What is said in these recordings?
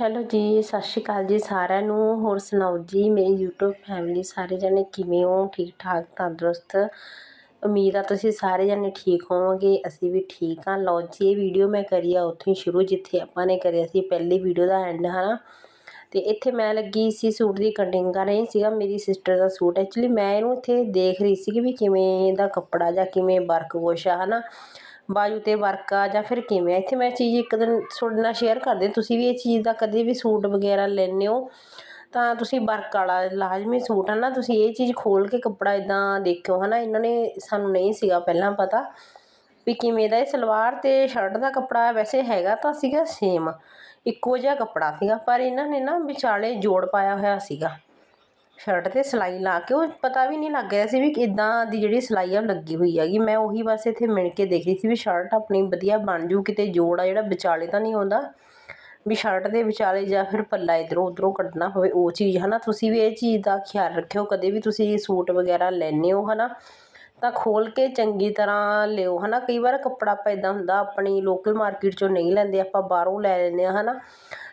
Hello ਜੀ, ਸਤਿ ਸ਼੍ਰੀ ਅਕਾਲ ਜੀ ਸਾਰਿਆਂ ਨੂੰ। ਹੋਰ ਸੁਣਾਓ ਜੀ, ਮੇਰੀ YouTube ਫੈਮਿਲੀ ਸਾਰੇ ਜਣੇ ਕਿਵੇਂ ਹੋ? ਠੀਕ ਠਾਕ, ਤੰਦਰੁਸਤ? ਉਮੀਦ ਆ ਤੁਸੀਂ ਸਾਰੇ ਜਣੇ ਠੀਕ ਹੋਵੋਗੇ, ਅਸੀਂ ਵੀ ਠੀਕ ਹਾਂ। ਲਓ ਜੀ, ਇਹ ਵੀਡੀਓ ਮੈਂ ਕਰੀ ਆ ਉੱਥੋਂ ਹੀ ਸ਼ੁਰੂ, ਜਿੱਥੇ ਆਪਾਂ ਨੇ ਕਰਿਆ ਸੀ ਪਹਿਲੀ ਵੀਡੀਓ ਦਾ ਐਂਡ ਹਨਾ? ਤੇ ਇੱਥੇ ਮੈਂ ਲੱਗੀ ਸੀ ਸੂਟ ਦੀ ਕਟਿੰਗ ਕਰ ਰਹੀ ਸੀਗਾ, ਮੇਰੀ ਸਿਸਟਰ ਦਾ ਸੂਟ। ਐਕਚੁਅਲੀ ਮੈਂ ਇਹਨੂੰ ਇੱਥੇ ਦੇਖ ਰਹੀ ਸੀ ਕਿ ਵੀ ਕਿਵੇਂ ਦਾ ਕੱਪੜਾ ਜਾਂ ਕਿਵੇਂ ਵਰਕ ਕੁਛ ਆ, ਹਨਾ? ਬਾਜੂ ਤੇ ਵਰਕ ਆ ਜਾਂ ਫਿਰ ਕਿਵੇਂ ਆ? ਇੱਥੇ ਮੈਂ ਚੀਜ਼ ਇੱਕ ਦਿਨ ਤੁਹਾਡੇ ਨਾਲ ਸ਼ੇਅਰ ਕਰਦੇ ਤੁਸੀਂ ਵੀ ਇਹ ਚੀਜ਼ ਦਾ ਕਦੇ ਵੀ ਸੂਟ ਵਗੈਰਾ ਲੈਂਦੇ ਹੋ, ਤਾਂ ਤੁਸੀਂ ਵਰਕ ਵਾਲਾ ਲਾਜ਼ਮੀ ਸੂਟ ਹੈ ਨਾ, ਤੁਸੀਂ ਇਹ ਚੀਜ਼ ਖੋਲ ਕੇ ਕੱਪੜਾ ਇਦਾਂ ਦੇਖਿਓ ਹੈ ਨਾ ਇਹਨਾਂ ਨੇ ਸਾਨੂੰ ਨਹੀਂ ਸੀਗਾ ਪਹਿਲਾਂ ਪਤਾ ਵੀ ਕਿਵੇਂ ਦਾ ਇਹ ਸਲਵਾਰ ਤੇ ਸ਼ਰਟ ਦਾ ਕੱਪੜਾ ਵੈਸੇ ਹੈਗਾ ਤਾਂ ਸੀਗਾ ਸੇਮ ਇੱਕੋ ਜਿਹਾ ਕੱਪੜਾ ਸੀਗਾ, ਪਰ ਇਹਨਾਂ ਨੇ ਨਾ ਵਿਚਾਲੇ ਜੋੜ ਪਾਇਆ ਹੋਇਆ ਸੀਗਾ। ਸ਼ਰਟ ਤੇ ਸਿਲਾਈ ਲਾ ਕੇ, ਉਹ ਪਤਾ ਵੀ ਨਹੀਂ ਲੱਗ ਰਿਹਾ ਸੀ ਵੀ ਕਿਦਾਂ ਦੀ ਜਿਹੜੀ ਸਿਲਾਈ ਆ, ਉਹ ਲੱਗੀ ਹੋਈ ਹੈਗੀ। ਮੈਂ ਉਹੀ ਬਸ ਇੱਥੇ ਮਿਣ ਕੇ ਦੇਖ ਰਹੀ ਸੀ ਵੀ ਸ਼ਰਟ ਆਪਣੀ ਵਧੀਆ ਬਣ ਜੂ, ਕਿਤੇ ਜੋੜ ਆ ਜਿਹੜਾ ਵਿਚਾਲੇ ਤਾਂ ਨਹੀਂ ਆਉਂਦਾ। ਵੀ ਸ਼ਰਟ ਦੇ ਵਿਚਾਲੇ ਜਾਂ ਫਿਰ ਪੱਲਾ ਇਧਰੋਂ ਉਧਰੋਂ ਕੱਢਣਾ ਹੋਵੇ, ਉਹ ਚੀਜ਼, ਹਨਾ? ਤੁਸੀਂ ਵੀ ਇਹ ਚੀਜ਼ ਦਾ ਖਿਆਲ ਰੱਖਿਓ, ਕਦੇ ਵੀ ਤੁਸੀਂ ਸੂਟ ਵਗੈਰਾ ਲੈਣੇ ਹੋ, ਹਨਾ? ਤਾਂ ਖੋਲ ਕੇ ਚੰਗੀ ਤਰ੍ਹਾਂ ਲਿਓ, ਹਨਾ? ਕਈ ਵਾਰ ਕੱਪੜਾ ਆਪਾਂ ਇਦਾਂ ਹੁੰਦਾ, ਆਪਣੀ ਲੋਕਲ ਮਾਰਕੀਟ ਚੋਂ ਨਹੀਂ ਲੈਂਦੇ, ਆਪਾਂ ਬਾਹਰੋਂ ਲੈ ਲੈਂਦੇ ਆ ਹਨਾ?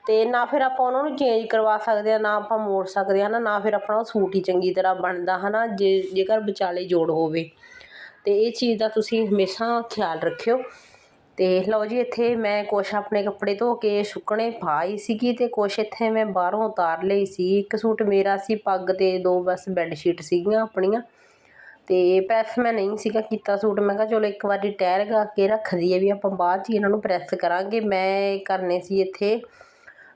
ਅਤੇ ਨਾ ਫਿਰ ਆਪਾਂ ਉਹਨਾਂ ਨੂੰ ਚੇਂਜ ਕਰਵਾ ਸਕਦੇ ਹਾਂ, ਨਾ ਆਪਾਂ ਮੋੜ ਸਕਦੇ ਹੈ ਨਾ ਨਾ ਫਿਰ ਆਪਣਾ ਉਹ ਸੂਟ ਹੀ ਚੰਗੀ ਤਰ੍ਹਾਂ ਬਣਦਾ ਹੈ ਨਾ ਜੇ, ਜੇਕਰ ਵਿਚਾਲੇ ਜੋੜ ਹੋਵੇ। ਤੇ ਇਹ ਚੀਜ਼ ਦਾ ਤੁਸੀਂ ਹਮੇਸ਼ਾ ਖਿਆਲ ਰੱਖਿਓ। ਅਤੇ ਲਓ ਜੀ, ਇੱਥੇ ਮੈਂ ਕੁਛ ਆਪਣੇ ਕੱਪੜੇ ਧੋ ਕੇ ਸੁੱਕਣੇ ਪਾਈ ਸੀਗੀ ਅਤੇ ਕੁਛ ਇੱਥੇ ਮੈਂ ਬਾਹਰੋਂ ਉਤਾਰ ਲਈ ਸੀ। ਇੱਕ ਸੂਟ ਮੇਰਾ ਸੀ ਪੱਗ ਅਤੇ ਦੋ ਬਸ ਬੈੱਡ ਸ਼ੀਟ ਸੀਗੀਆਂ ਆਪਣੀਆਂ। ਅਤੇ ਪ੍ਰੈਸ ਮੈਂ ਨਹੀਂ ਸੀਗਾ ਕੀਤਾ ਸੂਟ। ਮੈਂ ਕਿਹਾ ਚਲੋ ਇੱਕ ਵਾਰੀ ਟਾਇਰ ਗਾ ਕੇ ਰੱਖ ਦਈਏ ਵੀ ਆਪਾਂ ਬਾਅਦ 'ਚ ਹੀ ਇਹਨਾਂ ਨੂੰ ਪ੍ਰੈਸ ਕਰਾਂਗੇ। ਮੈਂ ਕਰਨੇ ਸੀ ਇੱਥੇ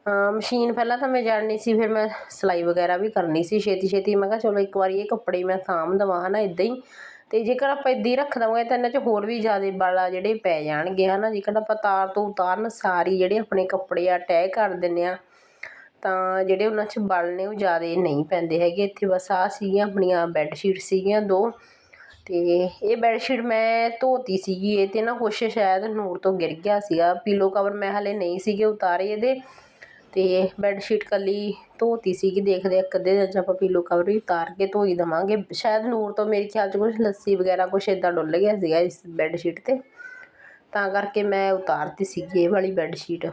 ਮਸ਼ੀਨ ਪਹਿਲਾਂ ਤਾਂ ਮੈਂ ਜਾਣਨੀ ਸੀ, ਫਿਰ ਮੈਂ ਸਿਲਾਈ ਵਗੈਰਾ ਵੀ ਕਰਨੀ ਸੀ ਛੇਤੀ ਛੇਤੀ ਮੈਂ ਕਿਹਾ ਚਲੋ ਇੱਕ ਵਾਰੀ ਇਹ ਕੱਪੜੇ ਮੈਂ ਸਾਂਭ ਦੇਵਾਂ ਨਾ ਇਦਾਂ ਹੀ। ਅਤੇ ਜੇਕਰ ਆਪਾਂ ਇੱਦਾਂ ਹੀ ਰੱਖ ਦਵਾਂਗੇ, ਤਾਂ ਇਹਨਾਂ 'ਚ ਹੋਰ ਵੀ ਜ਼ਿਆਦਾ ਵਾਲਾ ਜਿਹੜੇ ਪੈ ਜਾਣਗੇ ਹੈ ਨਾ ਜੇਕਰ ਆਪਾਂ ਤਾਰ ਤੋਂ ਉਤਾਰਨ ਸਾਰੀ ਜਿਹੜੇ ਆਪਣੇ ਕੱਪੜੇ ਆ, ਤੈਅ ਕਰ ਦਿੰਦੇ ਆ, ਤਾਂ ਜਿਹੜੇ ਉਹਨਾਂ 'ਚ ਬਲ ਨੇ, ਉਹ ਜ਼ਿਆਦਾ ਨਹੀਂ ਪੈਂਦੇ ਹੈਗੇ। ਇੱਥੇ ਬਸ ਆਹ ਸੀਗੀਆਂ, ਆਪਣੀਆਂ ਬੈੱਡ ਸ਼ੀਟ ਸੀਗੀਆਂ, ਦੋ। ਅਤੇ ਇਹ ਬੈੱਡ ਸ਼ੀਟ ਮੈਂ ਧੋਤੀ ਸੀਗੀ, ਇਹ ਤੇ ਨਾ ਕੁਛ ਸ਼ਾਇਦ ਨੂਰ ਤੋਂ ਗਿਰ ਗਿਆ ਸੀਗਾ। ਪੀਲੋ ਕਵਰ ਮੈਂ ਹਲੇ ਨਹੀਂ ਸੀਗੇ ਉਤਾਰੇ ਇਹਦੇ। ਅਤੇ ਬੈੱਡ ਸ਼ੀਟ ਕੱਲੀ ਧੋਤੀ ਸੀਗੀ, ਦੇਖਦੇ ਇੱਕ ਅੱਧੇ ਦਿਨ 'ਚ ਆਪਾਂ ਪੀਲੋ ਕਵਰ ਵੀ ਉਤਾਰ ਕੇ ਧੋਈ ਦੇਵਾਂਗੇ। ਸ਼ਾਇਦ ਨੂਰ ਤੋਂ ਮੇਰੇ ਖਿਆਲ 'ਚ ਕੁਛ ਲੱਸੀ ਵਗੈਰਾ ਕੁਛ ਇੱਦਾਂ ਡੁੱਲ ਗਿਆ ਸੀਗਾ ਇਸ ਬੈੱਡ ਸ਼ੀਟ 'ਤੇ। ਤਾਂ ਕਰਕੇ ਮੈਂ ਉਤਾਰਤੀ ਸੀਗੀ ਇਹ ਵਾਲੀ ਬੈੱਡ ਸ਼ੀਟ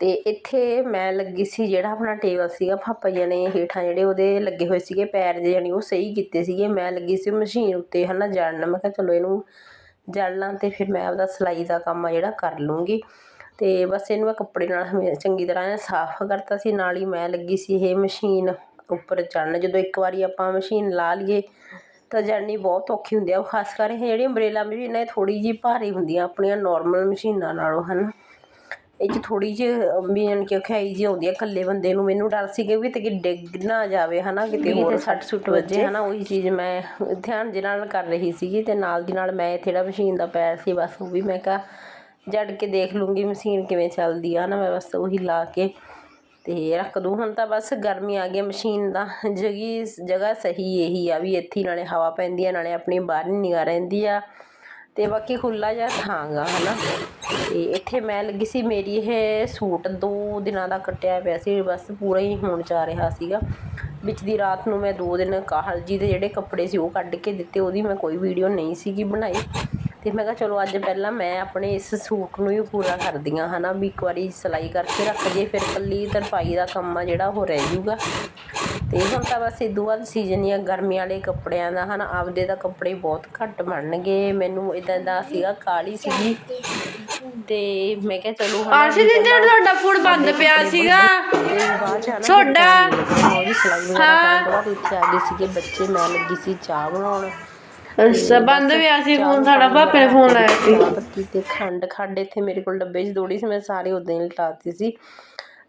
ਤੇ ਇੱਥੇ ਮੈਂ ਲੱਗੀ ਸੀ ਜਿਹੜਾ ਆਪਣਾ ਟੇਬਲ ਸੀਗਾ ਪਾਪਾ ਜੀ ਨੇ, ਹੇਠਾਂ ਜਿਹੜੇ ਉਹਦੇ ਲੱਗੇ ਹੋਏ ਸੀਗੇ ਪੈਰ ਜੇ ਜਾਨੀ ਉਹ ਸਹੀ ਕੀਤੇ ਸੀਗੇ। ਮੈਂ ਲੱਗੀ ਸੀ ਮਸ਼ੀਨ ਉੱਤੇ ਹੈ ਨਾ ਜੜਨ। ਮੈਂ ਕਿਹਾ ਚਲੋ ਇਹਨੂੰ ਜੜ ਲਾਂ ਤੇ ਫਿਰ ਮੈਂ ਆਪਦਾ ਸਿਲਾਈ ਦਾ ਕੰਮ ਆ ਜਿਹੜਾ ਕਰ ਲੂੰਗੀ। ਤੇ ਬਸ ਇਹਨੂੰ ਮੈਂ ਕੱਪੜੇ ਨਾਲ ਹਮੇ ਚੰਗੀ ਤਰ੍ਹਾਂ ਸਾਫ਼ ਕਰਤਾ ਸੀ ਨਾਲ ਹੀ ਮੈਂ ਲੱਗੀ ਸੀ ਇਹ ਮਸ਼ੀਨ ਉੱਪਰ ਚੜਨ ਜਦੋਂ ਇੱਕ ਵਾਰੀ ਆਪਾਂ ਮਸ਼ੀਨ ਲਾ ਲਈਏ ਤਾਂ ਜੜਨੀ ਬਹੁਤ ਔਖੀ ਹੁੰਦੀ ਆ ਖਾਸ ਕਰ ਇਹ ਜਿਹੜੀ ਅੰਬਰੇਲਾ ਮਸ਼ੀਨ ਹੈ ਥੋੜੀ ਜਿਹੀ ਭਾਰੀ ਹੁੰਦੀਆਂ ਆਪਣੀਆਂ ਨਾਰਮਲ ਮਸ਼ੀਨਾਂ ਨਾਲੋਂ ਹਨ। ਇਹ 'ਚ ਥੋੜੀ ਜਿਹੀ ਵੀ ਜਾਣੀ ਕਿ ਔਖਾਈ ਜਿਹੀ ਆਉਂਦੀ ਆ ਇਕੱਲੇ ਬੰਦੇ ਨੂੰ। ਮੈਨੂੰ ਡਰ ਸੀ ਕਿ ਵੀ ਤੇ ਡਿੱਗ ਨਾ ਜਾਵੇ ਹਨਾ ਕਿਤੇ ਹੋਰ ਸੱਟ ਸੁੱਟ ਵੱਜੇ। ਹਨਾ ਉਹੀ ਚੀਜ਼ ਮੈਂ ਧਿਆਨ ਦੇ ਨਾਲ ਕਰ ਰਹੀ ਸੀਗੀ ਤੇ ਨਾਲ ਦੀ ਨਾਲ ਮੈਂ ਇੱਥੇ ਜਿਹੜਾ ਮਸ਼ੀਨ ਦਾ ਪੈਰ ਸੀ ਬਸ ਉਹ ਵੀ ਮੈਂ ਕਿਹਾ ਜੜ ਕੇ ਦੇਖ ਲੂੰਗੀ ਮਸ਼ੀਨ ਕਿਵੇਂ ਚੱਲਦੀ ਆ ਨਾ, ਮੈਂ ਬਸ ਉਹੀ ਲਾ ਕੇ ਤੇ ਰੱਖ ਦੂੰ। ਹੁਣ ਤਾਂ ਬਸ ਗਰਮੀ ਆ ਗਈ ਮਸ਼ੀਨ ਦਾ, ਜਗੀ ਜਗ੍ਹਾ ਸਹੀ ਇਹੀ ਆ ਵੀ ਇੱਥੇ ਨਾਲੇ ਹਵਾ ਪੈਂਦੀ ਆ, ਨਾਲੇ ਆਪਣੀ ਬਾਹਰ ਨਿਗਾਹ ਰਹਿੰਦੀ ਆ। ਤੇ ਬਾਕੀ ਖੁੱਲਾ ਜਿਹਾ ਥਾਂਗਾ, ਹਨਾ। ਤੇ ਇੱਥੇ ਮੈਂ ਲੱਗੀ ਸੀ, ਮੇਰੀ ਇਹ ਸੂਟ ਦੋ ਦਿਨਾਂ ਦਾ ਕੱਟਿਆ ਪਿਆ ਸੀ, ਬਸ ਪੂਰਾ ਹੀ ਹੋਣ ਜਾ ਰਿਹਾ ਸੀਗਾ। ਵਿੱਚ ਦੀ ਰਾਤ ਨੂੰ ਮੈਂ ਦੋ ਦਿਨ ਕਾਹਲ ਜੀ ਦੇ ਜਿਹੜੇ ਕੱਪੜੇ ਸੀ ਉਹ ਕੱਢ ਕੇ ਦਿੱਤੇ, ਉਹਦੀ ਮੈਂ ਕੋਈ ਵੀਡੀਓ ਨਹੀਂ ਸੀਗੀ ਬਣਾਈ। ਤੇ ਮੈਂ ਕਿਹਾ ਚਲੋ ਅੱਜ ਪਹਿਲਾਂ ਮੈਂ ਆਪਣੇ ਇਸ ਸੂਟ ਨੂੰ ਹੀ ਪੂਰਾ ਕਰਦੀ ਹਾਂ ਹਨਾ ਵੀ ਇੱਕ ਵਾਰੀ ਸਿਲਾਈ ਕਰਕੇ ਰੱਖ ਜੇ ਫਿਰ ਕੱਲੀ ਤਰਪਾਈ ਦਾ ਕੰਮ ਆ ਜਿਹੜਾ ਉਹ ਰਹਿ ਜਾਊਗਾ ਤੇ ਹੁਣ ਤਾਂ ਬਸ ਇਦੋਂ ਬਾਅਦ ਸੀਜ਼ਨ ਹੀ ਆ ਗਰਮੀ ਵਾਲੇ ਕੱਪੜਿਆਂ ਦਾ ਹਨਾ ਆਪਦੇ ਤਾਂ ਕੱਪੜੇ ਬਹੁਤ ਘੱਟ ਬਣਨਗੇ। ਮੈਨੂੰ ਇਦਾਂ ਦਾ ਸੀਗਾ ਕਾਲੀ ਸੀਗੀ। ਤੇ ਮੈਂ ਕਿਹਾ ਚਲੋ ਹੁਣ ਆਸ਼ੀ ਦੀ ਤੇ ਤੁਹਾਡਾ ਫੂਡ ਬੰਦ ਪਿਆ ਸੀਗਾ ਤੁਹਾਡਾ ਉਹਦੀ ਸਿਲਾਈ ਵਗੈਰਾ ਕਰਨ ਤੋਂ ਬਾਅਦ ਇੱਥੇ ਆ ਗਏ ਸੀਗੇ ਬੱਚੇ ਮੈਂ ਲੱਗੀ ਸੀ ਚਾਹ ਬਣਾਉਣ। ਅੱਛਾ ਬੰਦ ਪਿਆ ਸੀ ਫੋਨ, ਸਾਡਾ ਭਾਪੇ ਨੇ ਫੋਨ ਲਾਇਆ ਸੀ। ਪੱਤੀ ਤੇ ਖੰਡ ਖੰਡ ਇੱਥੇ ਮੇਰੇ ਕੋਲ ਡੱਬੇ 'ਚ ਦੋੜੀ ਸੀ, ਮੈਂ ਸਾਰੇ ਉਦਾਂ ਹੀ ਲਟਾਤੀ ਸੀ।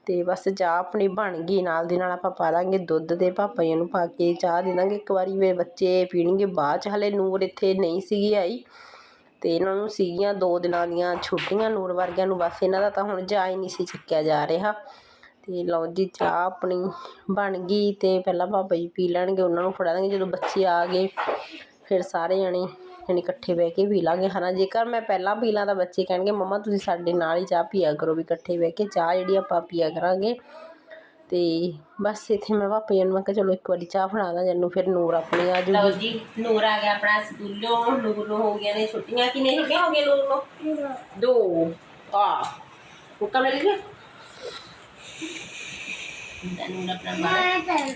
ਤੇ ਬਸ ਚਾਹ ਆਪਣੀ ਬਣ ਗਈ, ਨਾਲ ਦੀ ਨਾਲ ਆਪਾਂ ਪਾ ਦਾਂਗੇ ਦੁੱਧ ਤੇ ਪਾਪਾ ਜੀ ਨੂੰ ਪਾ ਕੇ ਚਾਹ ਦੇ ਦਾਂਗੇ ਇੱਕ ਵਾਰੀ ਵੇ ਬੱਚੇ ਪੀਣਗੇ ਬਾਅਦ ਚ, ਹਲੇ ਨੂਰ ਇੱਥੇ ਨਹੀਂ ਸੀਗੀ ਆਈ। ਤੇ ਇਹਨਾਂ ਨੂੰ ਸੀਗੀਆਂ ਦੋ ਦਿਨਾਂ ਦੀਆਂ ਛੁੱਟੀਆਂ ਨੂਰ ਵਰਗਿਆਂ ਨੂੰ, ਬਸ ਇਹਨਾਂ ਦਾ ਤਾਂ ਹੁਣ ਜਾ ਹੀ ਨਹੀਂ ਸੀ ਚੱਕਿਆ ਜਾ ਰਿਹਾ। ਤੇ ਲਓ ਜੀ, ਚਾਹ ਆਪਣੀ ਬਣ ਗਈ ਤੇ ਪਹਿਲਾਂ ਪਾਪਾ ਜੀ ਪੀ ਲੈਣਗੇ, ਉਹਨਾਂ ਨੂੰ ਫੜਾ ਦਾਂਗੇ ਜਦੋਂ ਬੱਚੇ ਆ ਗਏ ਫਿਰ ਸਾਰੇ ਜਣੇ ਯਾਨੀ ਇਕੱਠੇ ਬਹਿ ਕੇ ਪੀ ਲਾਂਗੇ ਹੈ ਨਾ ਜੇਕਰ ਮੈਂ ਪਹਿਲਾਂ ਪੀ ਲਾਂ ਤਾਂ ਬੱਚੇ ਕਹਿਣਗੇ, ਮੰਮਾ, ਤੁਸੀਂ ਸਾਡੇ ਨਾਲ ਹੀ ਚਾਹ ਪੀਆ ਕਰੋ ਵੀ ਇਕੱਠੇ ਬਹਿ ਕੇ ਚਾਹ ਜਿਹੜੀ ਆਪਾਂ ਪੀਆ ਕਰਾਂਗੇ। ਤੇ ਬਸ ਇੱਥੇ ਮੈਂ ਪਾਪਾ ਜੀ ਨੂੰ ਮੈਂ ਕਿਹਾ, ਚਲੋ ਇੱਕ ਵਾਰੀ ਚਾਹ ਬਣਾ ਦਾਂ ਜਨੂੰ, ਫਿਰ ਨੂਰ ਆਪਣੀ ਆ ਲਓ ਜੂਗੀ ਜੀ, ਨੂਰ ਆ ਗਿਆ ਆਪਣਾ ਸਕੂਲੋਂ, ਨੂਰ ਨੂੰ ਹੋ ਗਈਆਂ ਨੇ ਛੁੱਟੀਆਂ। ਕਿੰਨੇ ਹੋ ਗਏ ਹੋ ਗਏ ਨੂਰ ਨੂੰ? ਦੋ। ਆ ਹੁਕਮ ਮਿਲ ਗਿਆ? ਤੈਨੂੰ ਆਪਣਾ ਬਾਹਰ।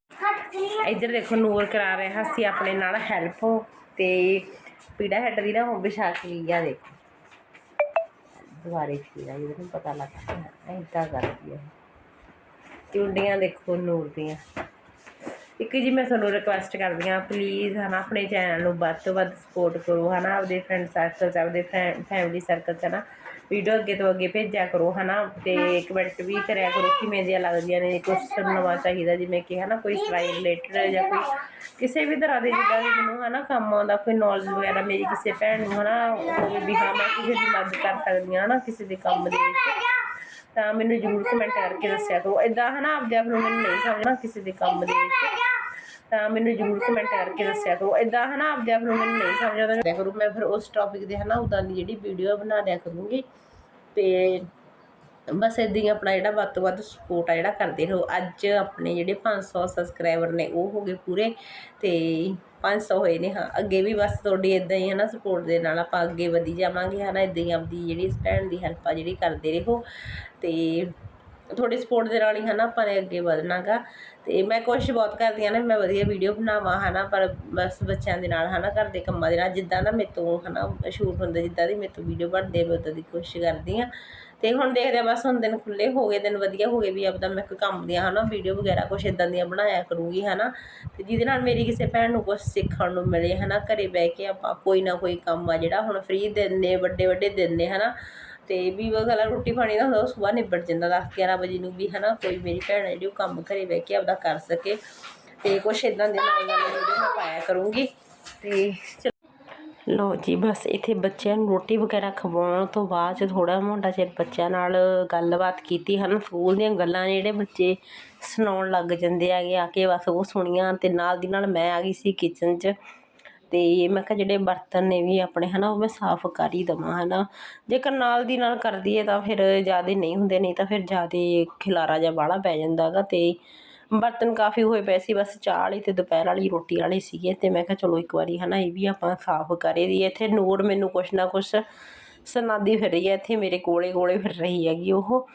ਇੱਧਰ ਦੇਖੋ ਨੂਰ ਕਰਾ ਰਿਹਾ ਸੀ ਆਪਣੇ ਨਾਲ ਹੈਲਪ ਤੇ ਪੀੜਾ ਹੈਡ ਦੀ ਨਾ ਹੁਣ ਵਿਛਾ ਕੇ ਗਿਆ ਦੇਖੋ। ਦੁਬਾਰੇ ਫੀਰਾ ਇਹਦੇ ਨੂੰ ਪਤਾ ਲੱਗਦਾ ਐਦਾਂ ਕਰਦੀ ਹੈ ਚੁੰਡੀਆਂ ਦੇਖੋ ਨੂਰ ਦੀਆਂ। ਇੱਕ ਜੀ ਮੈਂ ਤੁਹਾਨੂੰ ਰਿਕੁਐਸਟ ਕਰਦੀ ਹਾਂ ਪਲੀਜ਼ ਹਨਾ, ਆਪਣੇ ਚੈਨਲ ਨੂੰ ਵੱਧ ਤੋਂ ਵੱਧ ਸਪੋਰਟ ਕਰੋ, ਹਨਾ, ਆਪਦੇ ਫਰੈਂਡ ਸਰਕਲ ਚ, ਆਪਦੇ ਫੈਮਿਲੀ ਸਰਕਲ ਚ ਨਾ ਵੀਡੀਓ ਅੱਗੇ ਤੋਂ ਅੱਗੇ ਭੇਜਿਆ ਕਰੋ ਹਨਾ? ਤੇ ਕਮੈਂਟ ਵੀ ਕਰਿਆ ਕਰੋ ਕਿਵੇਂ ਦੀਆਂ ਲੱਗਦੀਆਂ ਨੇ ਕੁਛ ਨਵਾਂ ਚਾਹੀਦਾ ਜਿਵੇਂ ਕਿ ਹਨਾ ਕੋਈ ਸਿਲਾਈ ਰਿਲੇਟਡ ਜਾਂ ਕੋਈ ਕਿਸੇ ਵੀ ਤਰ੍ਹਾਂ ਦੇ ਜਿੱਦਾਂ ਵੀ ਮੈਨੂੰ ਹਨਾ ਕੰਮ ਆਉਂਦਾ ਕੋਈ ਨੌਲੇਜ ਵਗੈਰਾ ਮੇਰੀ ਕਿਸੇ ਭੈਣ ਨੂੰ ਹਨਾ ਹੋਵੇ ਵੀ ਹਾਂ ਮੈਂ ਕਿਸੇ ਦੀ ਮਦਦ ਕਰ ਸਕਦੀ ਹਾਂ ਹਨਾ ਕਿਸੇ ਦੇ ਕੰਮ ਦੇ ਵਿੱਚ। ਤਾਂ ਮੈਨੂੰ ਜ਼ਰੂਰ ਕਮੈਂਟ ਕਰਕੇ ਦੱਸਿਆ ਕਰੋ। ਇਦਾਂ ਹਨਾ ਆਪਦੇ ਆਪ ਨੂੰ ਮੈਨੂੰ ਨਹੀਂ ਸਮਝਣਾ ਕਿਸੇ ਦੇ ਕੰਮ ਦੇ ਵਿੱਚ। ਤਾਂ ਮੈਨੂੰ ਜ਼ਰੂਰ ਕਮੈਂਟ ਕਰਕੇ ਦੱਸਿਆ ਕਰੋ। ਇਦਾਂ ਹਨਾ ਆਪਦੇ ਆਪ ਨੂੰ ਮੈਨੂੰ ਨਹੀਂ ਸਮਝ ਆਉਂਦਾ ਦੱਸਿਆ ਕਰੋ ਮੈਂ ਫਿਰ ਉਸ ਟੌਪਿਕ ਦੇ ਹਨਾ ਉਦਾਂ ਦੀ ਜਿਹੜੀ ਵੀਡੀਓ ਬਣਾ ਦਿਆ ਕਰੂੰਗੀ। ਤੇ ਬਸ ਇਦਾਂ ਹੀ ਆਪਣਾ ਜਿਹੜਾ ਵੱਧ ਤੋਂ ਵੱਧ ਸਪੋਰਟ ਆ ਜਿਹੜਾ ਕਰਦੇ ਰਹੋ। ਅੱਜ ਆਪਣੇ ਜਿਹੜੇ 500 ਸਬਸਕ੍ਰਾਈਬਰ ਨੇ, ਉਹ ਹੋ ਗਏ ਪੂਰੇ। ਤੇ 500 ਹੋਏ ਨੇ, ਹਾਂ, ਅੱਗੇ ਵੀ ਬਸ ਤੁਹਾਡੀ ਇਦਾਂ ਹੀ ਹਨਾ ਸਪੋਰਟ ਦੇ ਨਾਲ ਆਪਾਂ ਅੱਗੇ ਵਧੀ ਜਾਵਾਂਗੇ। ਹਨਾ ਇਦਾਂ ਹੀ ਆਪਦੀ ਜਿਹੜੀ ਇਸ ਭੈਣ ਦੀ ਹੈਲਪ ਆ ਜਿਹੜੀ ਕਰਦੇ ਰਹੋ। ਤੇ ਤੁਹਾਡੀ ਸਪੋਰਟ ਦੇ ਨਾਲ ਹੀ ਹਨਾ ਆਪਾਂ ਨੇ ਅੱਗੇ ਵਧਣਾਗਾ ਤੇ ਮੈਂ ਕੋਸ਼ਿਸ਼ ਬਹੁਤ ਕਰਦੀ ਹਾਂ ਨਾ, ਮੈਂ ਵਧੀਆ ਵੀਡੀਓ ਬਣਾਵਾਂ ਹਨਾ, ਪਰ ਬਸ ਬੱਚਿਆਂ ਦੇ ਨਾਲ ਹਨਾ, ਘਰ ਦੇ ਕੰਮਾਂ ਦੇ ਨਾਲ ਜਿੱਦਾਂ ਦਾ ਮੇਰੇ ਤੋਂ ਹਨਾ ਸ਼ੂਟ ਹੁੰਦਾ ਜਿੱਦਾਂ ਦੀ ਮੇਰੇ ਤੋਂ ਵੀਡੀਓ ਬਣਦੇ ਮੈਂ ਉਦਾਂ ਦੀ ਕੋਸ਼ਿਸ਼ ਕਰਦੀ ਹਾਂ। ਤੇ ਹੁਣ ਦੇਖਦੇ ਹਾਂ ਬਸ ਹੁਣ ਦਿਨ ਖੁੱਲੇ ਹੋ ਗਏ, ਦਿਨ ਵਧੀਆ ਹੋ ਗਏ ਵੀ ਆਪਦਾ ਮੈਂ ਕੋਈ ਕੰਮ ਦੀਆਂ ਹਨਾ ਵੀਡੀਓ ਵਗੈਰਾ ਕੁਛ ਇਦਾਂ ਦੀਆਂ ਬਣਾਇਆ ਕਰੂੰਗੀ ਹਨਾ। ਤੇ ਜਿਹਦੇ ਨਾਲ ਮੇਰੀ ਕਿਸੇ ਭੈਣ ਨੂੰ ਕੁਝ ਸਿੱਖਣ ਨੂੰ ਮਿਲੇ ਹਨਾ, ਘਰੇ ਬਹਿ ਕੇ ਆਪਾਂ ਕੋਈ ਨਾ ਕੋਈ ਕੰਮ ਆ ਜਿਹੜਾ ਹੁਣ ਫ੍ਰੀ ਦਿਨ ਨੇ ਵੱਡੇ ਵੱਡੇ ਦਿਨ ਨੇ ਹਨਾ। ਤੇ ਵੀ ਉਹ ਗੱਲ ਰੋਟੀ ਪਾਣੀ ਦਾ ਹੁੰਦਾ, ਉਹ ਸਵੇਰ ਨਿਬੜ ਜਾਂਦਾ 10 11 ਵਜੇ ਨੂੰ ਵੀ, ਹਨਾ, ਕੋਈ ਮੇਰੀ ਭੈਣ ਹੈ ਜਿਹੜੀ ਉਹ ਕੰਮ ਘਰੇ ਬਹਿ ਕੇ ਆਪਦਾ ਕਰ ਸਕੇ ਤੇ ਕੁਛ ਇਦਾਂ ਦੇ ਨਾਲ ਨਾਲ ਵੀਡੀਓ ਮੈਂ ਪਾਇਆ ਕਰੂੰਗੀ ਤੇ ਚਲੋ। ਲੋ ਜੀ, ਬਸ ਇੱਥੇ ਬੱਚਿਆਂ ਨੂੰ ਰੋਟੀ ਵਗੈਰਾ ਖਵਾਉਣ ਤੋਂ ਬਾਅਦ ਚ ਥੋੜਾ ਮੋਟਾ ਚਿਰ ਬੱਚਿਆਂ ਨਾਲ ਗੱਲਬਾਤ ਕੀਤੀ, ਹਨ, ਸਕੂਲ ਦੀਆਂ ਗੱਲਾਂ ਜਿਹੜੇ ਬੱਚੇ ਸੁਣਾਉਣ ਲੱਗ ਜਾਂਦੇ ਹੈਗੇ ਆ ਕੇ ਬਸ ਉਹ ਸੁਣੀਆਂ ਤੇ ਨਾਲ ਦੀ ਨਾਲ ਮੈਂ ਆ ਗਈ ਸੀ ਕਿਚਨ 'ਚ। ਅਤੇ ਮੈਂ ਕਿਹਾ ਜਿਹੜੇ ਬਰਤਨ ਨੇ ਵੀ ਆਪਣੇ ਹੈ ਨਾ ਉਹ ਮੈਂ ਸਾਫ਼ ਕਰ ਹੀ ਦੇਵਾਂ ਹੈ ਨਾ ਜੇਕਰ ਨਾਲ ਦੀ ਨਾਲ ਕਰਦੀ ਹੈ ਤਾਂ ਫਿਰ ਜ਼ਿਆਦਾ ਨਹੀਂ ਹੁੰਦੇ, ਨਹੀਂ ਤਾਂ ਫਿਰ ਜ਼ਿਆਦਾ ਖਿਲਾਰਾ ਜਿਹਾ ਬਾਹਲਾ ਪੈ ਜਾਂਦਾ ਹੈਗਾ ਅਤੇ ਬਰਤਨ ਕਾਫੀ ਹੋਏ ਪਏ ਸੀ, ਬਸ ਚਾਹ ਵਾਲੀ ਅਤੇ ਦੁਪਹਿਰ ਵਾਲੀ, ਰੋਟੀ ਵਾਲੇ ਸੀਗੇ ਅਤੇ ਮੈਂ ਕਿਹਾ ਚਲੋ ਇੱਕ ਵਾਰੀ ਹੈ ਨਾ ਇਹ ਵੀ ਆਪਾਂ ਸਾਫ਼ ਕਰੇ ਦੀ ਇੱਥੇ ਨੂਰ ਮੈਨੂੰ ਕੁਛ ਨਾ ਕੁਛ ਸੁਣਾਉਂਦੀ ਫਿਰ ਰਹੀ ਹੈ ਇੱਥੇ ਮੇਰੇ ਕੋਲੇ ਕੋਲੇ ਫਿਰ ਰਹੀ ਹੈਗੀ ਉਹ।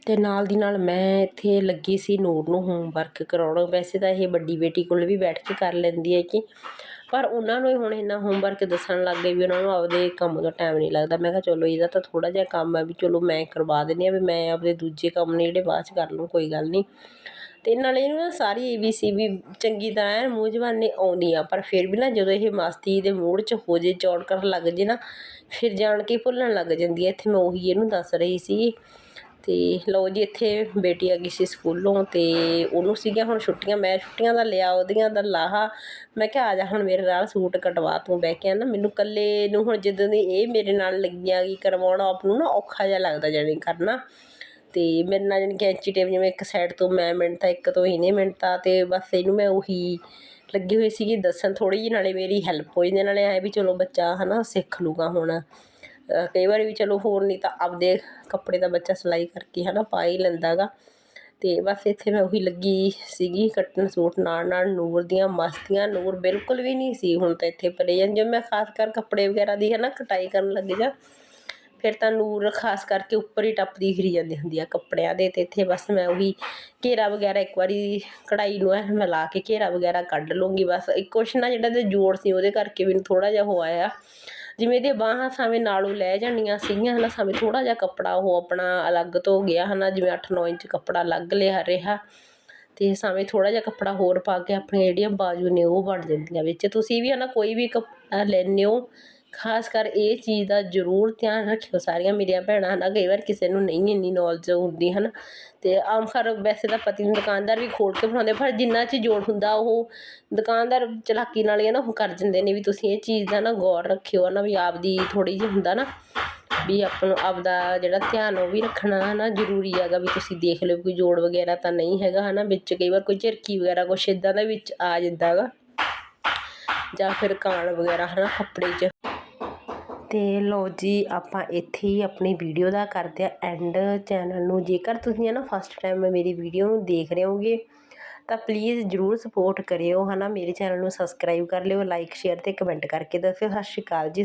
ਅਤੇ ਨਾਲ ਦੀ ਨਾਲ ਮੈਂ ਇੱਥੇ ਲੱਗੀ ਸੀ ਨੂਰ ਨੂੰ ਹੋਮਵਰਕ ਕਰਾਉਣ, ਵੈਸੇ ਤਾਂ ਇਹ ਵੱਡੀ ਬੇਟੀ ਕੋਲ ਵੀ ਬੈਠ ਕੇ ਕਰ ਲੈਂਦੀ ਹੈ ਕਿ ਪਰ ਉਹਨਾਂ ਨੂੰ ਹੁਣ ਇੰਨਾ ਹੋਮਵਰਕ ਦੱਸਣ ਲੱਗ ਗਏ ਵੀ ਉਹਨਾਂ ਨੂੰ ਆਪਦੇ ਕੰਮ ਦਾ ਟਾਈਮ ਨਹੀਂ ਲੱਗਦਾ। ਮੈਂ ਕਿਹਾ ਚਲੋ ਇਹਦਾ ਤਾਂ ਥੋੜ੍ਹਾ ਜਿਹਾ ਕੰਮ ਹੈ ਵੀ ਚਲੋ ਮੈਂ ਕਰਵਾ ਦਿੰਦੀ ਹਾਂ ਵੀ ਮੈਂ ਆਪਦੇ ਦੂਜੇ ਕੰਮ ਨੇ ਜਿਹੜੇ ਬਾਅਦ ਚ ਕਰ ਲੂੰ ਕੋਈ ਗੱਲ ਨਹੀਂ। ਅਤੇ ਨਾਲੇ ਇਹਨੂੰ ਨਾ ਸਾਰੀ ਏਬੀਸੀ ਵੀ ਚੰਗੀ ਤਰ੍ਹਾਂ ਐਨ ਮੂੰਹ ਜ਼ਬਾਨੀ ਆਉਂਦੀ ਆ ਪਰ ਫਿਰ ਵੀ ਨਾ ਜਦੋਂ ਇਹ ਮਸਤੀ ਦੇ ਮੂਡ 'ਚ ਹੋ ਜੇ ਚੌੜ ਕਰਨ ਲੱਗ ਜੇ ਨਾ, ਫਿਰ ਜਾਣ ਕੇ ਭੁੱਲਣ ਲੱਗ ਜਾਂਦੀ ਹੈ। ਇੱਥੇ ਮੈਂ ਉਹੀ ਇਹਨੂੰ ਦੱਸ ਰਹੀ ਸੀ। ਅਤੇ ਲਓ ਜੀ, ਇੱਥੇ ਬੇਟੀ ਆ ਗਈ ਸੀ ਸਕੂਲੋਂ ਅਤੇ ਉਹਨੂੰ ਸੀਗੀਆਂ ਹੁਣ ਛੁੱਟੀਆਂ, ਮੈਂ ਛੁੱਟੀਆਂ ਦਾ ਲਿਆ ਉਹਦੀਆਂ ਦਾ ਲਾਹਾ। ਮੈਂ ਕਿਹਾ, ਆ ਜਾ ਹੁਣ ਮੇਰੇ ਨਾਲ ਸੂਟ ਕਟਵਾ ਤੂੰ ਬਹਿ ਕੇ ਨਾ ਮੈਨੂੰ ਇਕੱਲੇ ਨੂੰ ਹੁਣ ਜਦੋਂ ਦੀ ਇਹ ਮੇਰੇ ਨਾਲ ਲੱਗੀਆਂ ਗਈ ਕਰਵਾਉਣਾ, ਆਪ ਨੂੰ ਨਾ ਔਖਾ ਜਿਹਾ ਲੱਗਦਾ ਜਾਣੀ ਕਰਨਾ। ਅਤੇ ਮੇਰੇ ਨਾਲ ਜਾਣੀ ਕਿ ਐਂਚੀ ਟੇਪ ਜਿਵੇਂ ਇੱਕ ਸਾਈਡ ਤੋਂ ਮੈਂ ਮਿੰਟਾਂ ਇੱਕ ਤੋਂ ਇਹਨੇ ਮਿੰਟਾਂ ਅਤੇ ਬਸ ਇਹਨੂੰ ਮੈਂ ਉਹੀ ਲੱਗੀ ਹੋਈ ਸੀਗੀ ਦੱਸਣ ਥੋੜ੍ਹੀ ਜਿਹੀ, ਨਾਲੇ ਮੇਰੀ ਹੈਲਪ ਹੋ ਜਾਂਦੀ, ਨਾਲੇ ਐ ਵੀ ਚਲੋ ਬੱਚਾ ਹੈ ਨਾ ਸਿੱਖ ਲੂਗਾ ਹੁਣ। ਕਈ ਵਾਰੀ ਵੀ ਚਲੋ ਹੋਰ ਨਹੀਂ ਤਾਂ ਆਪਦੇ ਕੱਪੜੇ ਦਾ ਬੱਚਾ ਸਿਲਾਈ ਕਰਕੇ ਹੈ ਨਾ ਪਾ ਹੀ ਲੈਂਦਾ ਗਾ ਅਤੇ ਬਸ ਇੱਥੇ ਮੈਂ ਉਹੀ ਲੱਗੀ ਸੀਗੀ ਕੱਟਣ ਸੂਟ ਨਾਲ ਨਾਲ ਨੂਰ ਦੀਆਂ ਮਸਤੀਆਂ। ਨੂਰ ਬਿਲਕੁਲ ਵੀ ਨਹੀਂ ਸੀ ਹੁਣ ਤਾਂ ਇੱਥੇ ਪਰੇ ਜਾਂ ਜੇ ਮੈਂ ਖਾਸ ਕਰ ਕੱਪੜੇ ਵਗੈਰਾ ਦੀ ਹੈ ਨਾ ਕਟਾਈ ਕਰਨ ਲੱਗ ਜਾ ਫਿਰ ਤਾਂ ਨੂਰ ਖਾਸ ਕਰਕੇ ਉੱਪਰ ਹੀ ਟੱਪਦੀ ਫਿਰੀ ਜਾਂਦੀ ਹੁੰਦੀ ਆ ਕੱਪੜਿਆਂ ਦੇ। ਅਤੇ ਇੱਥੇ ਬਸ ਮੈਂ ਉਹੀ ਘੇਰਾ ਵਗੈਰਾ ਇੱਕ ਵਾਰੀ ਕਢਾਈ ਨੂੰ ਐ ਮੈਂ ਲਾ ਕੇ ਘੇਰਾ ਵਗੈਰਾ ਕੱਢ ਲੂੰਗੀ ਬਸ ਇੱਕ ਕੁਛ ਨਾ ਜਿਹੜਾ ਤੇ ਜੋੜ ਸੀ ਉਹਦੇ ਕਰਕੇ ਮੈਨੂੰ ਥੋੜ੍ਹਾ ਜਿਹਾ ਹੋ ਆਇਆ। ਜਿਵੇਂ ਇਹਦੇ ਬਾਹਾਂ ਸਾਵੇਂ ਨਾਲੋਂ ਲੈ ਜਾਣੀਆਂ ਸੀਗੀਆਂ ਹਨਾ, ਸਾਵੇਂ ਥੋੜ੍ਹਾ ਜਿਹਾ ਕੱਪੜਾ ਉਹ ਆਪਣਾ ਅਲੱਗ ਤੋਂ ਗਿਆ ਹੈ ਨਾ ਜਿਵੇਂ 8-9 ਇੰਚ ਕੱਪੜਾ ਅਲੱਗ ਲਿਆ ਰਿਹਾ। ਅਤੇ ਸਾਵੇਂ ਥੋੜ੍ਹਾ ਜਿਹਾ ਕੱਪੜਾ ਹੋਰ ਪਾ ਕੇ ਆਪਣੀਆਂ ਜਿਹੜੀਆਂ ਬਾਜੂ ਨੇ ਉਹ ਬਣ ਜਾਂਦੀਆਂ ਵਿੱਚ। ਤੁਸੀਂ ਵੀ ਹੈ ਨਾ ਕੋਈ ਵੀ ਕੱਪੜਾ ਲੈਂਦੇ ਹੋ ਖਾਸ ਕਰ ਇਹ ਚੀਜ਼ ਦਾ ਜ਼ਰੂਰ ਧਿਆਨ ਰੱਖਿਓ ਸਾਰੀਆਂ ਮੇਰੀਆਂ ਭੈਣਾਂ ਹੈ ਨਾ ਕਈ ਵਾਰ ਕਿਸੇ ਨੂੰ ਨਹੀਂ ਇੰਨੀ ਨੌਲੇਜ ਹੁੰਦੀ ਹੈ ਨਾ ਅਤੇ ਆਮ ਖਰ ਵੈਸੇ ਤਾਂ ਪਤੀ ਨੂੰ ਦੁਕਾਨਦਾਰ ਵੀ ਖੋਲ੍ਹ ਕੇ ਬਣਾਉਂਦੇ ਪਰ ਜਿੰਨਾ ਚ ਜੋੜ ਹੁੰਦਾ ਉਹ ਦੁਕਾਨਦਾਰ ਚਲਾਕੀ ਨਾਲ ਹੀ ਹੈ ਨਾ ਉਹ ਕਰ ਦਿੰਦੇ ਨੇ ਵੀ ਤੁਸੀਂ ਇਹ ਚੀਜ਼ ਦਾ ਨਾ ਗੌਰ ਰੱਖਿਓ ਹੈ ਨਾ ਵੀ ਆਪਦੀ ਥੋੜ੍ਹੀ ਜਿਹੀ ਹੁੰਦਾ ਨਾ, ਵੀ ਆਪਾਂ ਨੂੰ ਆਪਦਾ ਜਿਹੜਾ ਧਿਆਨ ਉਹ ਵੀ ਰੱਖਣਾ ਹੈ ਨਾ ਜ਼ਰੂਰੀ ਹੈਗਾ ਵੀ ਤੁਸੀਂ ਦੇਖ ਲਿਓ ਕੋਈ ਜੋੜ ਵਗੈਰਾ ਤਾਂ ਨਹੀਂ ਹੈਗਾ ਹੈ ਨਾ ਵਿੱਚ ਕਈ ਵਾਰ ਕੋਈ ਝਿਰਕੀ ਵਗੈਰਾ ਕੁਛ ਇੱਦਾਂ ਦਾ ਵਿੱਚ ਆ ਜਾਂਦਾ ਹੈਗਾ, ਜਾਂ ਫਿਰ ਕਾਣ ਵਗੈਰਾ ਹੈ ਨਾ ਕੱਪੜੇ 'ਚ। ਅਤੇ ਲਓ ਜੀ, ਆਪਾਂ ਇੱਥੇ ਹੀ ਆਪਣੀ ਵੀਡੀਓ ਦਾ ਕਰਦੇ ਹਾਂ ਐਂਡ ਚੈਨਲ ਨੂੰ। ਜੇਕਰ ਤੁਸੀਂ ਹੈ ਨਾ ਫਸਟ ਟਾਈਮ ਮੇਰੀ ਵੀਡੀਓ ਨੂੰ ਦੇਖ ਰਹੇ ਹੋਗੇ, ਤਾਂ ਪਲੀਜ਼ ਜਰੂਰ ਸਪੋਰਟ ਕਰਿਓ ਹਨਾ ਮੇਰੇ ਚੈਨਲ ਨੂੰ ਸਬਸਕ੍ਰਾਈਬ ਕਰ ਲਿਓ ਲਾਈਕ ਸ਼ੇਅਰ ਤੇ ਕਮੈਂਟ ਕਰਕੇ ਦੱਸਿਓ। ਸਤਿ ਸ਼੍ਰੀ ਅਕਾਲ ਜੀ।